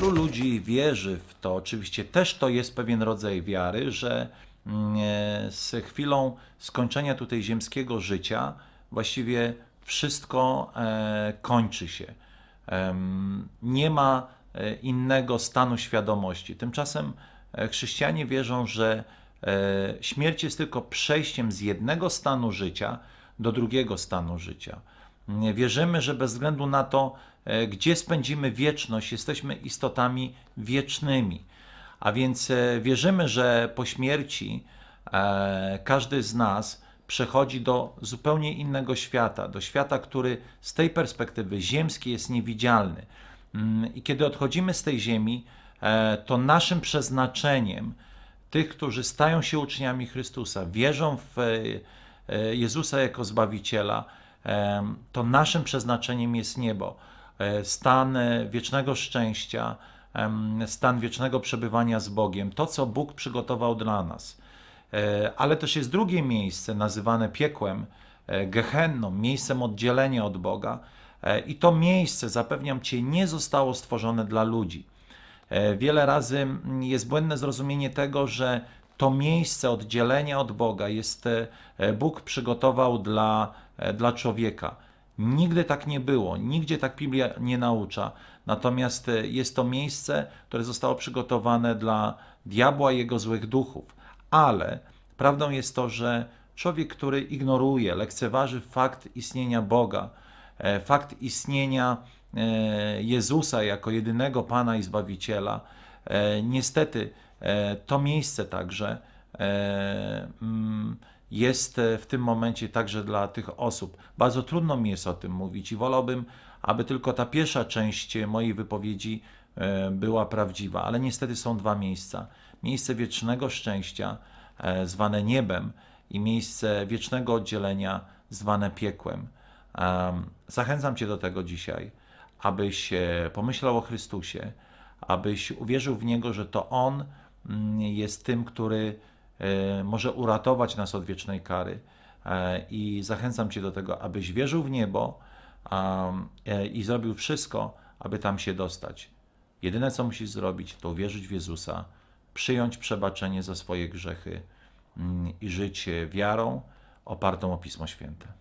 wchodzi i wierzy w to, oczywiście też to jest pewien rodzaj wiary, że mm, e, z chwilą skończenia tutaj ziemskiego życia właściwie wszystko e, kończy się. Nie ma e, innego stanu świadomości. Tymczasem chrześcijanie wierzą, że śmierć jest tylko przejściem z jednego stanu życia do drugiego stanu życia. Wierzymy, że bez względu na to, e, gdzie spędzimy wieczność, jesteśmy istotami wiecznymi. A więc e, wierzymy, że po śmierci e, każdy z nas przechodzi do zupełnie innego świata, do świata, który z tej perspektywy ziemskiej jest niewidzialny. Mm, I kiedy odchodzimy z tej ziemi, to naszym przeznaczeniem tych, którzy stają się uczniami Chrystusa, wierzą w Jezusa jako Zbawiciela, to naszym przeznaczeniem jest niebo. E, Stan e, wiecznego szczęścia, stan wiecznego przebywania z Bogiem, to co Bóg przygotował dla nas. E, Ale też jest drugie miejsce nazywane piekłem, gehenną, miejscem oddzielenia od Boga. I to miejsce, zapewniam Cię, nie zostało stworzone dla ludzi. Wiele razy jest błędne zrozumienie tego, że to miejsce oddzielenia od Boga jest Bóg przygotował dla, dla człowieka. Nigdy tak nie było, nigdzie tak Biblia nie naucza. Natomiast e, jest to miejsce, które zostało przygotowane dla diabła i jego złych duchów. Ale prawdą jest to, że człowiek, który ignoruje, lekceważy fakt istnienia Boga, e, fakt istnienia e, Jezusa jako jedynego Pana i Zbawiciela, e, niestety e, to miejsce także e, mm, jest e, w tym momencie także dla tych osób. Bardzo trudno mi jest o tym mówić i wolałbym, aby tylko ta pierwsza część mojej wypowiedzi e, była prawdziwa, ale niestety są dwa miejsca. Miejsce wiecznego szczęścia, e, zwane niebem, i miejsce wiecznego oddzielenia, zwane piekłem. Em, Zachęcam Cię do tego dzisiaj, abyś e, pomyślał o Chrystusie, abyś uwierzył w Niego, że to On mm, jest tym, który e, może uratować nas od wiecznej kary. E, I zachęcam Cię do tego, abyś wierzył w niebo e, i zrobił wszystko, aby tam się dostać. Jedyne, co musisz zrobić, to uwierzyć w Jezusa, przyjąć przebaczenie za swoje grzechy mm, i żyć e, wiarą opartą o Pismo Święte.